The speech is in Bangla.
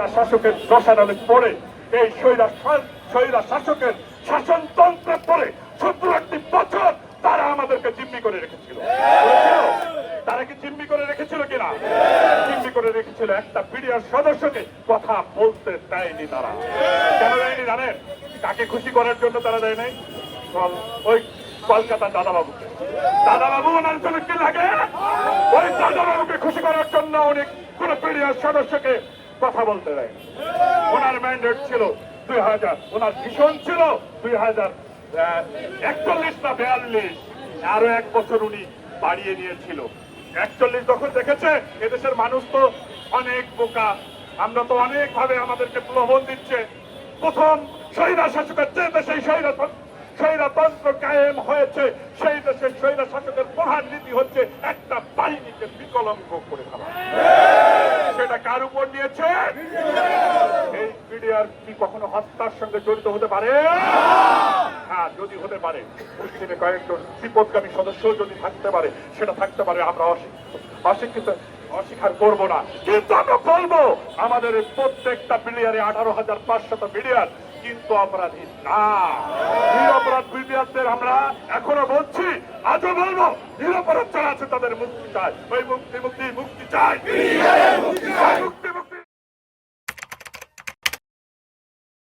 স্বৈরা শাসকের দশাডালে পড়ে, এই স্বৈরা শা- স্বৈরা শাসকের শাসনতন্ত্রে পড়ে সত্তর একটি বছর তারা আমাদেরকে জিম্মি করে রেখেছিল। তারা কি জিম্মি করে রেখেছিল কিনা? জিম্মি করে রেখেছিল একটা বিডিআর সদস্যকে কথা বলতে দেয়নি তারা। কেন দেয়নি জানেন? কাকে খুশি করার জন্য তারা দেয় নাই? ওই কলকাতার দাদাবাবুকে। দাদাবাবু, ওনার জন্য কি লাগে? ওই দাদাবাবুকে খুশি করার জন্য উনি কোন বিডিআর সদস্যকে কথা বলতে দেয় ওনার ম্যান্ডেট ছিল দুই হাজার, ওনার ভীষণ ছিল দুই হাজার একচল্লিশ না বেয়াল্লিশ, আরও এক বছর উনি বাড়িয়ে নিয়েছিল। একচল্লিশ যখন দেখেছে? এদেশের মানুষ তো অনেক বোকা। আমরা তো অনেক ভাবে আমাদেরকে প্রলোভন দিচ্ছে। প্রথম স্বৈরা শাসকের যে দেশে স্বৈরা স্বৈরতন্ত্র কায়েম হয়েছে, সেই দেশের স্বৈরা শাসকের প্রধান নীতি হচ্ছে একটা বাহিনীকে বিকলঙ্গ করে ফেলা। কার উপর নিয়েছে? এই বিডিআর কি কখনো হত্যার সঙ্গে জড়িত হতে পারে? হ্যাঁ যদি হতে পারে। মুসলিমে কয়েকজন বিপদগামী সদস্য যদি থাকতে পারে, সেটা থাকতে পারে, আমরা অশিক্ষিত। অশিক্ষিত, অস্বীকার করব না। কিন্তু আমরা বলব, আমাদের প্রত্যেকটা বিলিয়ারে আঠারো হাজার পাঁচশত বিলিয়ন কিন্তু অপরাধী না। নিরপরাধ বিলিয়ারদের আমরা এখনও বলছি, আজও বলব, নিরপরাধ যারা আছে তাদের মুক্তি চাই। ওই মুক্তি মুক্তি মুক্তি চাই।